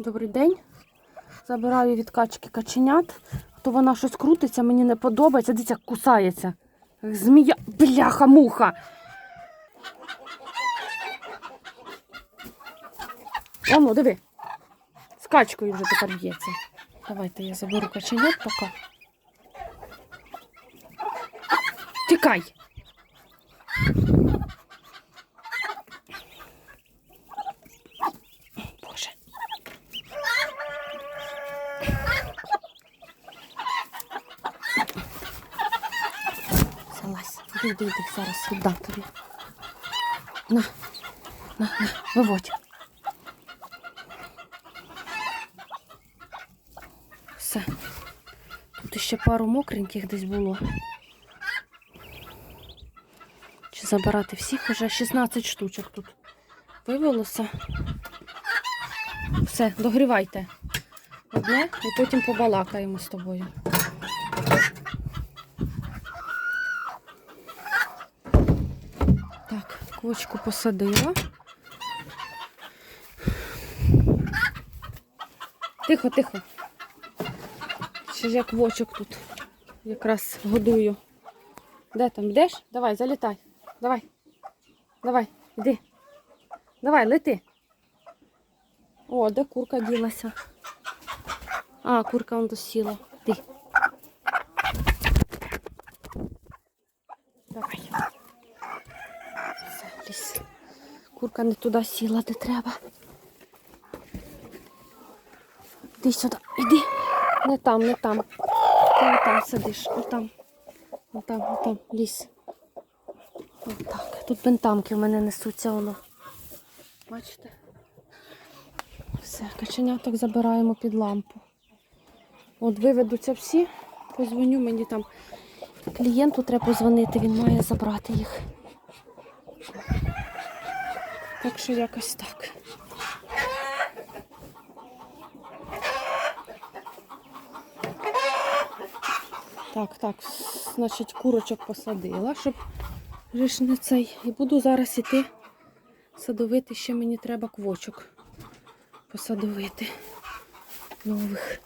Добрий день. Забираю від качки каченят. То вона щось крутиться, мені не подобається. Дивіться, кусається. Змія. Бляха-муха. Оно, диви. З качкою вже тепер б'ється. Давайте я заберу каченят поки. Тікай. Боже. Іди, іди, зараз віддам тобі. На, на, на, виводь. Все. Тут ще пару мокреньких десь було. Чи забирати всіх? Уже 16 штучок тут вивелося. Все, догрівайте одне і потім побалакаємо з тобою. Так, квочку посадила. Тихо, тихо. Ще ж я квочок тут якраз годую. Де там? Йдеш? Давай, залітай. Давай. Давай, іди. Давай, лети. О, де курка ділася? А, курка вон досіла. Ти. Давай. Все, лізь. Курка не туди сіла, де треба. Іди сюди, іди. Не там, не там. Ти не там сидиш. Не там. Не там. Лізь. Отак. Тут бентамки в мене несуться воно. Бачите? Все, каченяток забираємо під лампу. От виведуться всі, позвоню мені там. Клієнту треба позвонити, він має забрати їх. Так що якось так. Так, так, значить, курочок посадила, щоб ж не цей. І буду зараз іти садовити, ще мені треба квочок посадовити нових.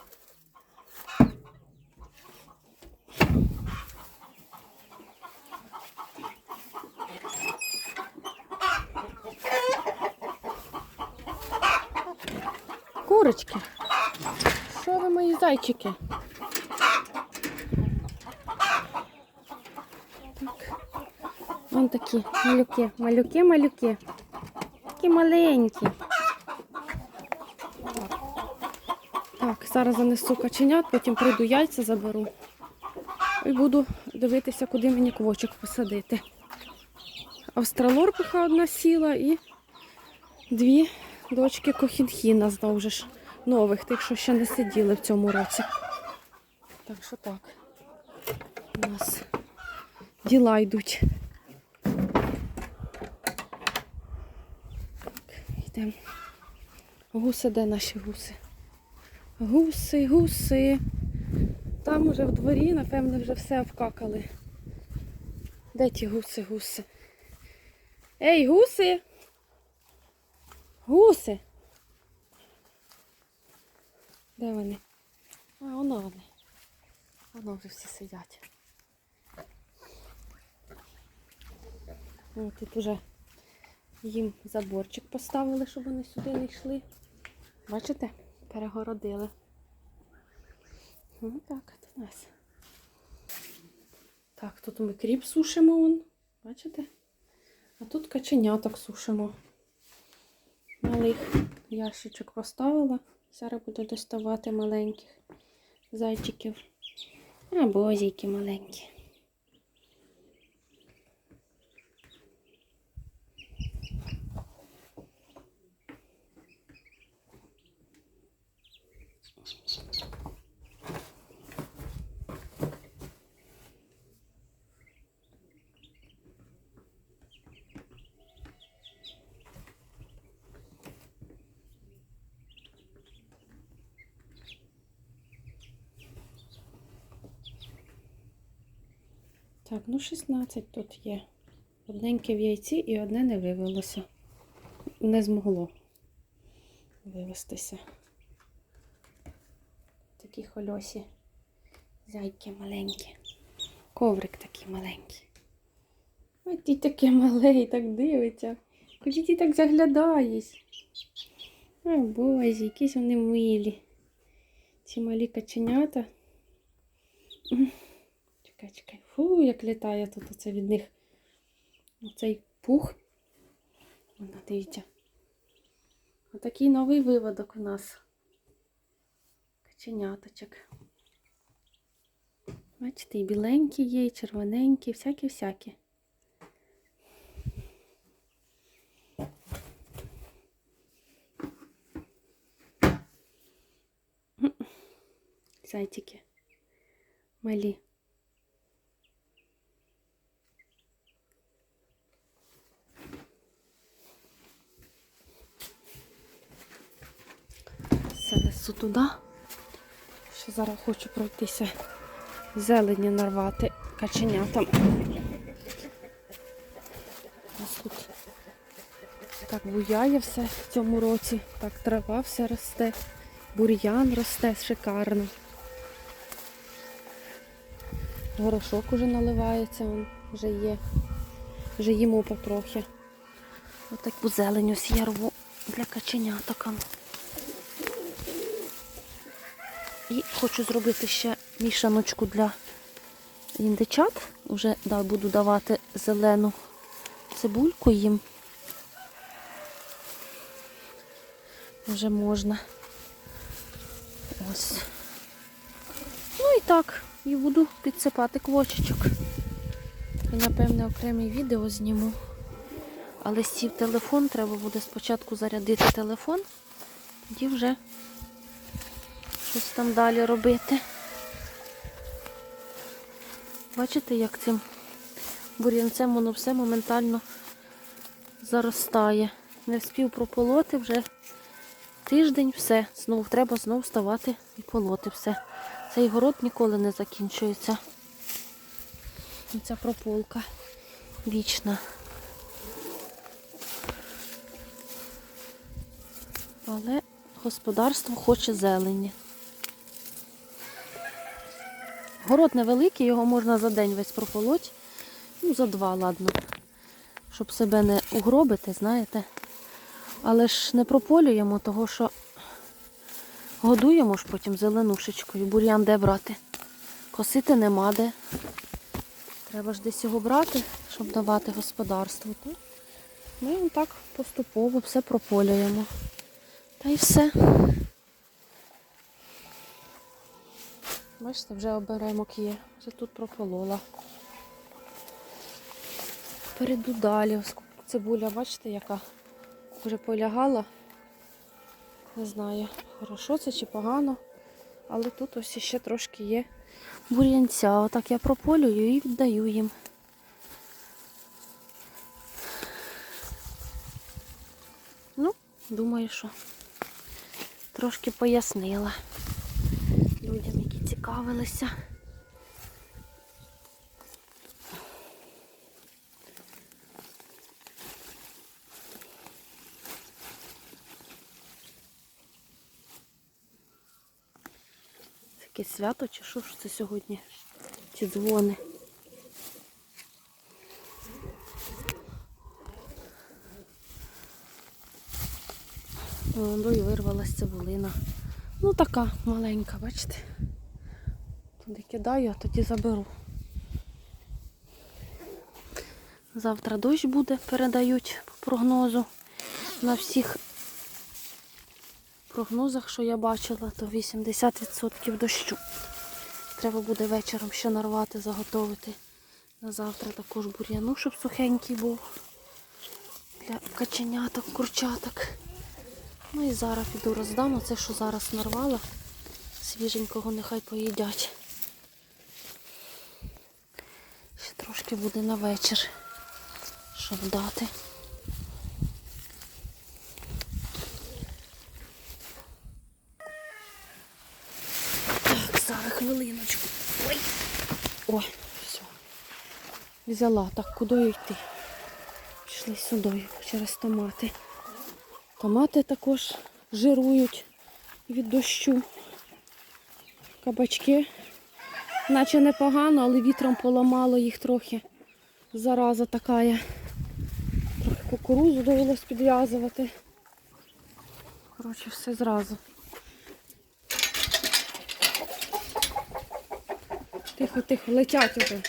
Курочки. Що ви мої зайчики? Так. Вон такі малюки, малюки, малюки. Такі маленькі. Так, зараз занесу каченят, потім прийду яйця заберу. І буду дивитися, куди мені квочок посадити. Австралорпиха одна сіла і дві дочки кохінхіна знову ж нових, тих, що ще не сиділи в цьому році. Так що так. У нас діла йдуть. Йдемо. Гуси, де наші гуси? Гуси, гуси. Там уже в дворі, напевно, вже все обкакали. Де ті гуси, гуси? Ей, гуси! Гуси! Де вони? А, воно вони. Воно вже всі сидять. О, тут уже їм заборчик поставили, щоб вони сюди не йшли. Бачите? Перегородили. Ну так, от у нас. Так, тут ми кріп сушимо, вон. Бачите? А тут каченяток сушимо. Малих ящичок поставила. Зараз буду доставати маленьких зайчиків. Або зійки маленькі. Так, ну 16 тут є. Одненьке в яйці і одне не вивелося. Не змогло вивестися. які хольосі. Зайки маленькі. Коврик такий маленький. Ой, ти таке мале і так дивиться. Куди ти так заглядаєш? Ой, боже, якісь вони милі. Ці малі каченята. Чекай, чекай. Фу, як літає тут оце від них. Оцей пух. Вона дивіться. Отакий новий виводок у нас. Каченяточок. Бачите, і біленькі є, і червоненькі, всякі-всякі. Зайчики. Малі. Все несу туди. Ще зараз хочу пройтися зелені нарвати каченятам. Ось тут так буяє все в цьому році. Так трава все росте, бур'ян росте шикарно. Горошок уже наливається, он вже є. Вже їмо потрохи. Отаку зелень ось я рву для каченяток. І хочу зробити ще мішаночку для індичат. Уже буду давати зелену цибульку їм. Вже можна. Ось. Ну і так, і буду підсипати квочечок. І, напевне, окреме відео зніму. Але сів телефон, треба буде спочатку зарядити телефон, тоді вже щось там далі робити. Бачите, як цим бур'янцем воно все моментально заростає. Не вспів прополоти вже тиждень, все. Знову треба знову вставати і полоти все. Цей город ніколи не закінчується. Ця прополка вічна. Але господарство хоче зелені. Город невеликий, його можна за день весь прополоть. Ну, за два, ладно. Щоб себе не угробити, знаєте. Але ж не прополюємо, того що годуємо ж потім зеленушечкою. Бур'ян де брати. Косити нема де. Треба ж десь його брати, щоб давати господарству. Ми так поступово все прополюємо. Та й все. Бачите, вже оберемок є. Вже тут прополола. Перейду далі. Цибуля, бачите, яка вже полягала. Не знаю, хорошо це чи погано. Але тут ось ще трошки є бур'янця. Отак я прополюю і віддаю їм. Ну, думаю, що трошки пояснила людям, які цікавилися. Це якесь свято чи що ж це сьогодні? Чи дзвони? Ну і вирвалася цибулина. Ну така маленька, бачите? Туди кидаю, а тоді заберу. Завтра дощ буде, передають по прогнозу. На всіх прогнозах, що я бачила, то 80% дощу. Треба буде вечором ще нарвати, заготовити. На завтра також бур'яну, щоб сухенький був. Для каченяток, курчаток. Ну і зараз піду роздам оце, що зараз нарвала. Свіженького нехай поїдять. Ще трошки буде на вечір, щоб дати. Так, зараз хвилиночку. Ой. Ой, все. Взяла. Так, куди йти? Пішли сюди через томати. Томати також жирують від дощу. Кабачки. Наче непогано, але вітром поламало їх трохи. Зараза така. є. Трохи кукурузу довелось підв'язувати. Коротше, все зразу. Тихо, тихо, летять уже.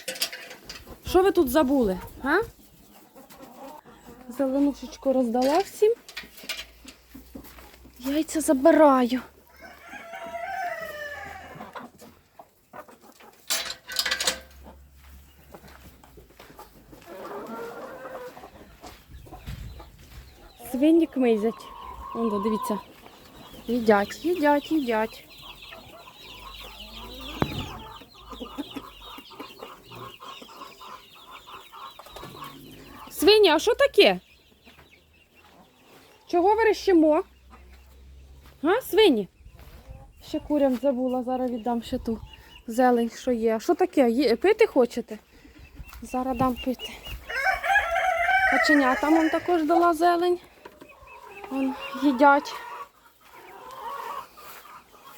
Що ви тут забули? А? Зеленушечку роздала всім. Яйця забираю. Свині кмизять. Вон, да, дивіться. Їдять, їдять, їдять. Свині, а що таке? Чого верещимо? А, свині? Ще курям забула, зараз віддам ще ту зелень, що є. А що таке? Пити хочете? Зараз дам пити. Каченятам он також дала зелень. Вон, їдять.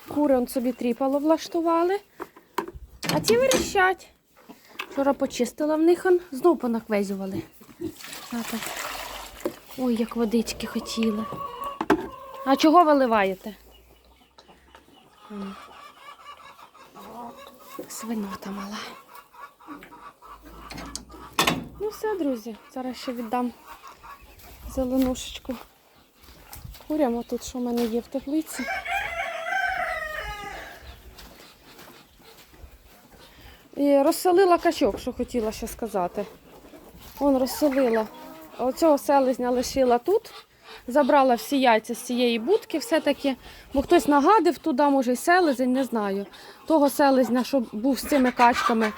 Кури он собі тріпало влаштували. А ці верещать. Вчора почистила в них, он, знов понаквезювали. Ой, як водички хотіли. А чого виливаєте? Свинота мала. Ну все, друзі, зараз ще віддам зеленушечку. Курям тут, що в мене є в теплиці. І розселила качок, що хотіла ще сказати. Он розселила. Оцього селезня лишила тут. Забрала всі яйця з цієї будки, все-таки, бо хтось нагадив туди, може, й селезень, не знаю. Того селезня, що був з цими качками,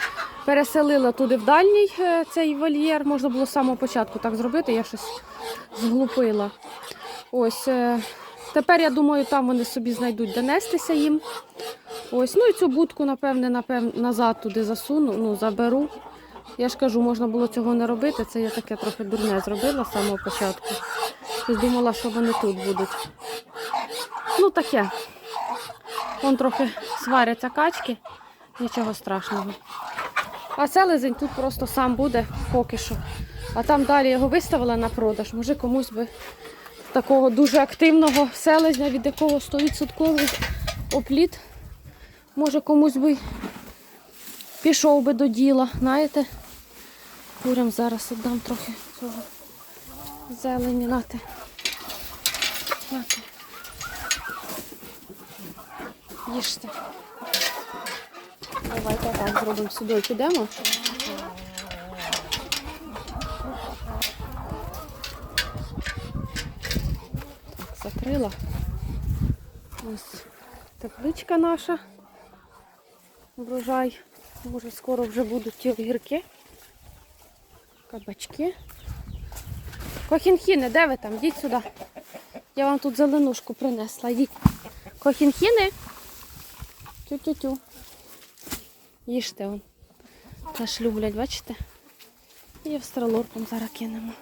переселила туди в дальній е, цей вольєр. Можна було з самого початку так зробити, я щось зглупила. Ось. е, Тепер, я думаю, там вони собі знайдуть де нестися їм. Ось, ну і цю будку, напевне, напевне, назад туди засуну, ну, заберу. Я ж кажу, можна було цього не робити. Це я таке трохи дурне зробила з самого початку. Думала, що вони тут будуть. Ну таке. Вон трохи сваряться качки, нічого страшного. А селезень тут просто сам буде поки що. А там далі його виставила на продаж. Може комусь би такого дуже активного селезня, від якого 100% опліт. Може комусь би пішов би до діла, знаєте. Курям зараз віддам трохи цього зелені. Нате. Нате. Їжте. Давайте так зробимо сюди. Підемо. Так, закрила. Ось тепличка наша. Врожай. Може скоро вже будуть ті огірки. Кабачки. Кохінхіни, де ви там? Йдіть сюди. Я вам тут зеленушку принесла. Йдіть. Кохінхіни. Тю-тю-тю. Їжте он. Теж люблять, бачите? І австралорком зараз кинемо.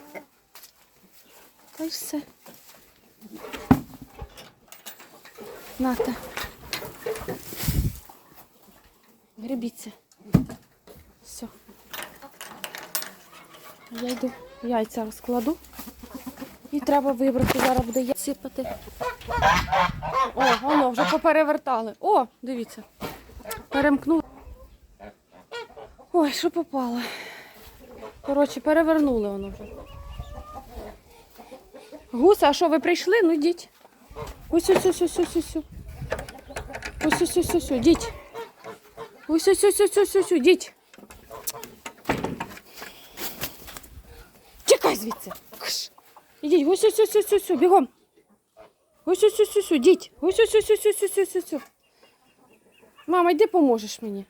Та й все. Нате. Гребіться. Все. Я йду яйця розкладу. І треба вибрати, зараз буде сипати. О, воно вже поперевертали. О, дивіться. Перемкнули. Ой, що попало. Коротше, перевернули воно вже. Гуса, а що, ви прийшли? Ну йдіть. Ось ось ось ось ось ось. Ось ось ось ось, йдіть. Ось ось ось ось ось ось, йдіть. Тікай звідси. Ідіть, ось ось ось ось ось, бігом. Ось ось ось ось, ідіть. Ось ось ось ось ось ось ось ось. Мама, йди поможеш мені.